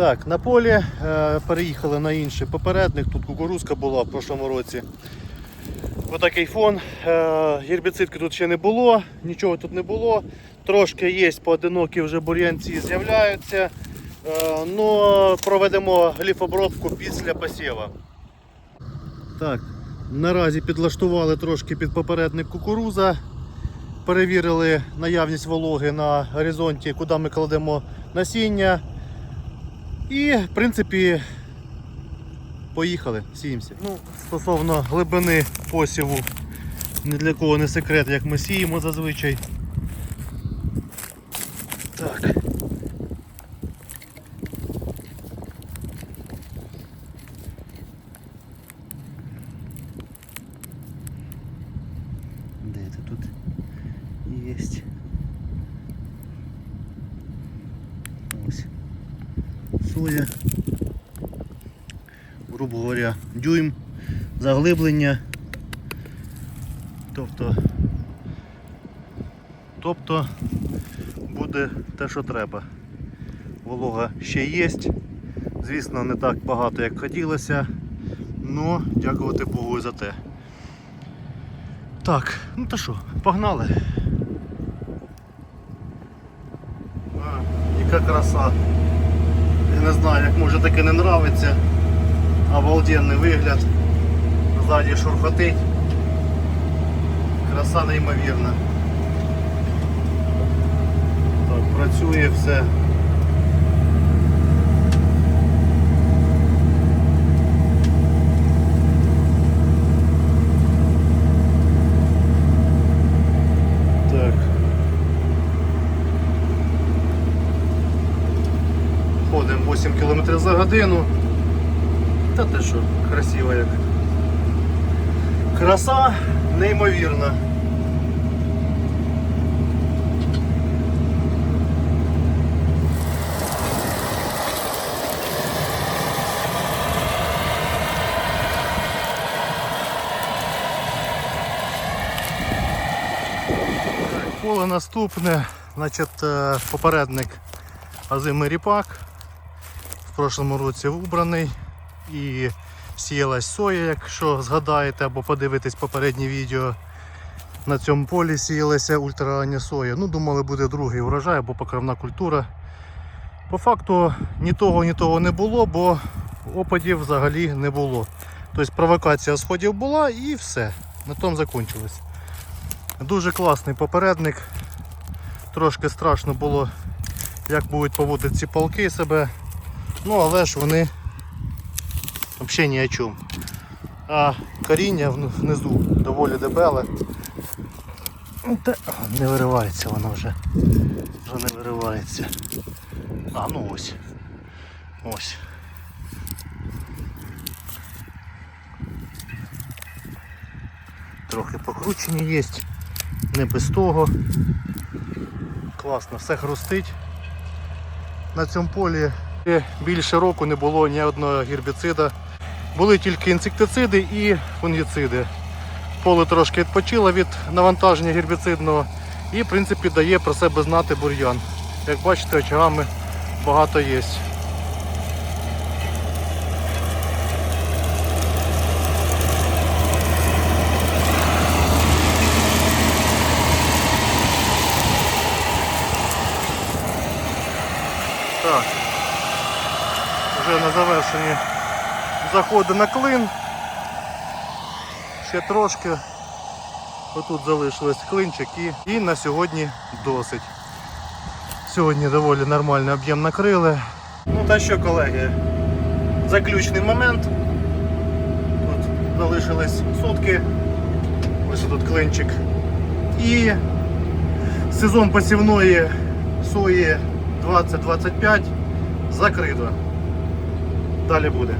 Так, на полі е, переїхали на інший попередник. Тут кукурузка була в прошлому році. Отакий фон. Е, гербіцидки тут ще не було, нічого тут не було. Трошки є поодинокі вже бур'янці з'являються. Е, ну, проведемо гліфобробку після посіва. Так, наразі підлаштували трошки під попередник кукуруза. Перевірили наявність вологи на горизонті, куди ми кладемо насіння. І, в принципі, поїхали, сіємося. Ну, стосовно глибини посіву, ні для кого не секрет, як ми сіємо зазвичай. Так. Де тут єсть? Ось. Соя. Грубо говоря, дюйм, заглиблення. Тобто, тобто буде те, що треба. Волога ще є. Звісно, не так багато, як хотілося. Ну, дякувати Богу за те. Так, ну то що, погнали. А, яка краса. Не знаю, як може таке не нравиться. Обалденний вигляд. Ззаді шурхотить. Краса неймовірна. Так, працює все. Так. Ходимо 8 км за годину. Та ти що, красиво як. Краса неймовірна. Поле наступне, значить, е, попередник озимий ріпак. В прошлому році убраний і сіялась соя, якщо згадаєте або подивитесь попереднє відео. На цьому полі сіялася ультрарання соя. Ну, думали, буде другий урожай або покривна культура. По факту ні того, ні того не було, бо опадів взагалі не було. Тобто провокація сходів була і все. На тому закінчилось. Дуже класний попередник. Трошки страшно було, як будуть поводити ці полки себе. Ну, але ж вони взагалі ні о чому. А коріння внизу доволі дебеле. Ну, Та не виривається воно вже. Вже не виривається. А, ну ось. Ось. Трохи покручені є. Не без того. Класно, все хрустить. На цьому полі більше року не було ні одного гербіцида. Були тільки інсектициди і фунгіциди. Поле трошки відпочило від навантаження гербіцидного і в принципі дає про себе знати бур'ян. Як бачите, очагами багато є. Так. Вже на завершенні заходи на клин. Ще трошки. Отут залишилось клинчик і, і на сьогодні досить. Сьогодні доволі нормальний об'єм накрили. Ну та що, колеги, заключний момент. Тут залишились сутки. Ось тут клинчик. І сезон посівної сої 20-25 закрито. Далі буде.